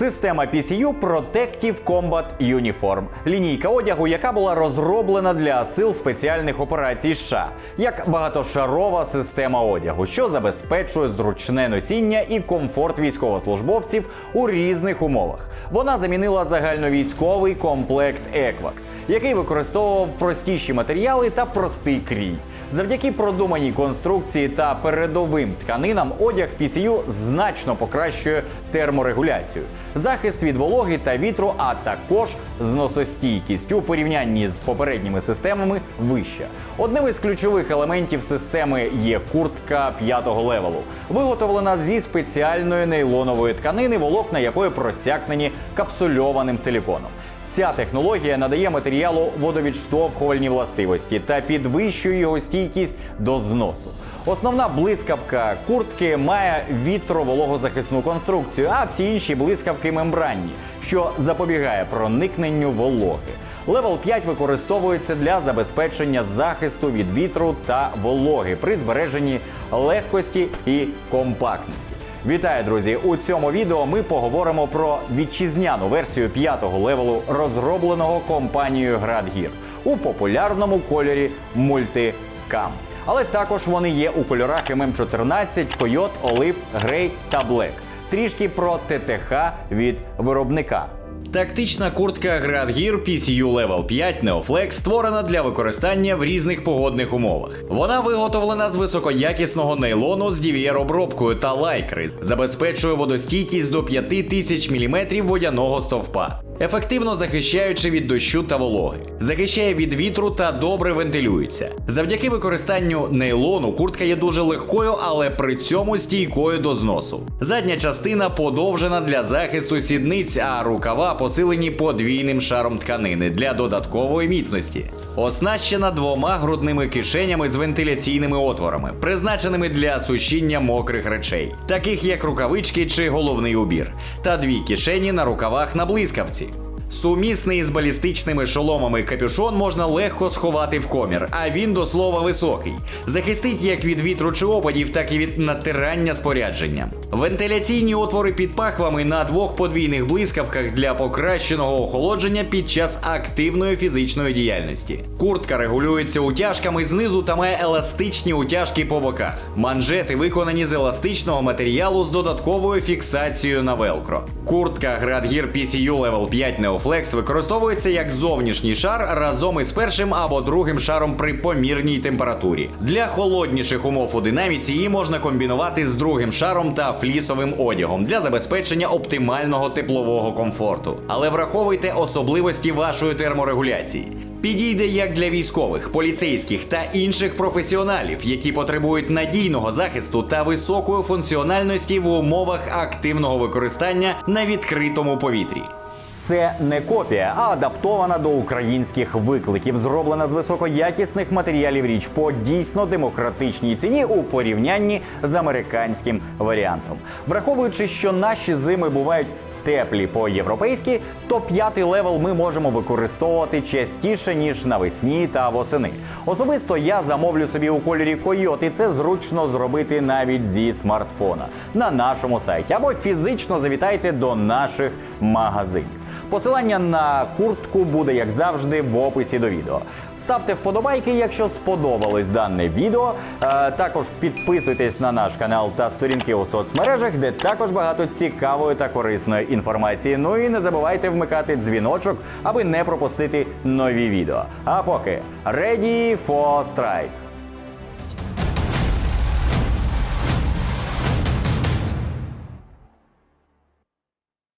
Система PCU Protective Combat Uniform – лінійка одягу, яка була розроблена для сил спеціальних операцій США, як багатошарова система одягу, що забезпечує зручне носіння і комфорт військовослужбовців у різних умовах. Вона замінила загальновійськовий комплект Equax, який використовував простіші матеріали та простий крій. Завдяки продуманій конструкції та передовим тканинам одяг PCU значно покращує терморегуляцію, захист від вологи та вітру, а також зносостійкість у порівнянні з попередніми системами вища. Одним із ключових елементів системи є куртка п'ятого левелу, виготовлена зі спеціальної нейлонової тканини, волокна якої просякнені капсульованим силіконом. Ця технологія надає матеріалу водовідштовхувальні властивості та підвищує його стійкість до зносу. Основна блискавка куртки має вітровологозахисну конструкцію, а всі інші блискавки мембранні, що запобігає проникненню вологи. Левел 5 використовується для забезпечення захисту від вітру та вологи при збереженні легкості і компактності. Вітаю, друзі! У цьому відео ми поговоримо про вітчизняну версію п'ятого левелу, розробленого компанією Градгір у популярному кольорі мультикам. Але також вони є у кольорах ММ14, Койот, Олив, Грей та Блек. Трішки про ТТХ від виробника. Тактична куртка Градгір PCU Level 5 Neoflex створена для використання в різних погодних умовах. Вона виготовлена з високоякісного нейлону з DVR-обробкою та лайкри, забезпечує водостійкість до 5000 мм водяного стовпа. Ефективно захищаючи від дощу та вологи, захищає від вітру та добре вентилюється. Завдяки використанню нейлону куртка є дуже легкою, але при цьому стійкою до зносу. Задня частина подовжена для захисту сідниць, а рукава посилені подвійним шаром тканини для додаткової міцності. Оснащена двома грудними кишенями з вентиляційними отворами, призначеними для сушіння мокрих речей, таких як рукавички чи головний убір, та дві кишені на рукавах на блискавці. Сумісний з балістичними шоломами капюшон можна легко сховати в комір, а він до слова високий. Захистить як від вітру чи опадів, так і від натирання спорядження. Вентиляційні отвори під пахвами на двох подвійних блискавках для покращеного охолодження під час активної фізичної діяльності. Куртка регулюється утяжками знизу та має еластичні утяжки по боках. Манжети виконані з еластичного матеріалу з додатковою фіксацією на велкро. Куртка Градгір PCU Level 5 Neoflex використовується як зовнішній шар разом із першим або другим шаром при помірній температурі. Для холодніших умов у динаміці її можна комбінувати з другим шаром та флісовим одягом для забезпечення оптимального теплового комфорту. Але враховуйте особливості вашої терморегуляції. Підійде як для військових, поліцейських та інших професіоналів, які потребують надійного захисту та високої функціональності в умовах активного використання на відкритому повітрі. Це не копія, а адаптована до українських викликів, зроблена з високоякісних матеріалів річ по дійсно демократичній ціні у порівнянні з американським варіантом. Враховуючи, що наші зими бувають теплі по-європейськи, то п'ятий левел ми можемо використовувати частіше ніж навесні та восени. Особисто я замовлю собі у кольорі койот, і це зручно зробити навіть зі смартфона на нашому сайті або фізично завітайте до наших магазинів. Посилання на куртку буде, як завжди, в описі до відео. Ставте вподобайки, якщо сподобалось дане відео. Е, також підписуйтесь на наш канал та сторінки у соцмережах, де також багато цікавої та корисної інформації. Ну і не забувайте вмикати дзвіночок, аби не пропустити нові відео. А поки ready for strike!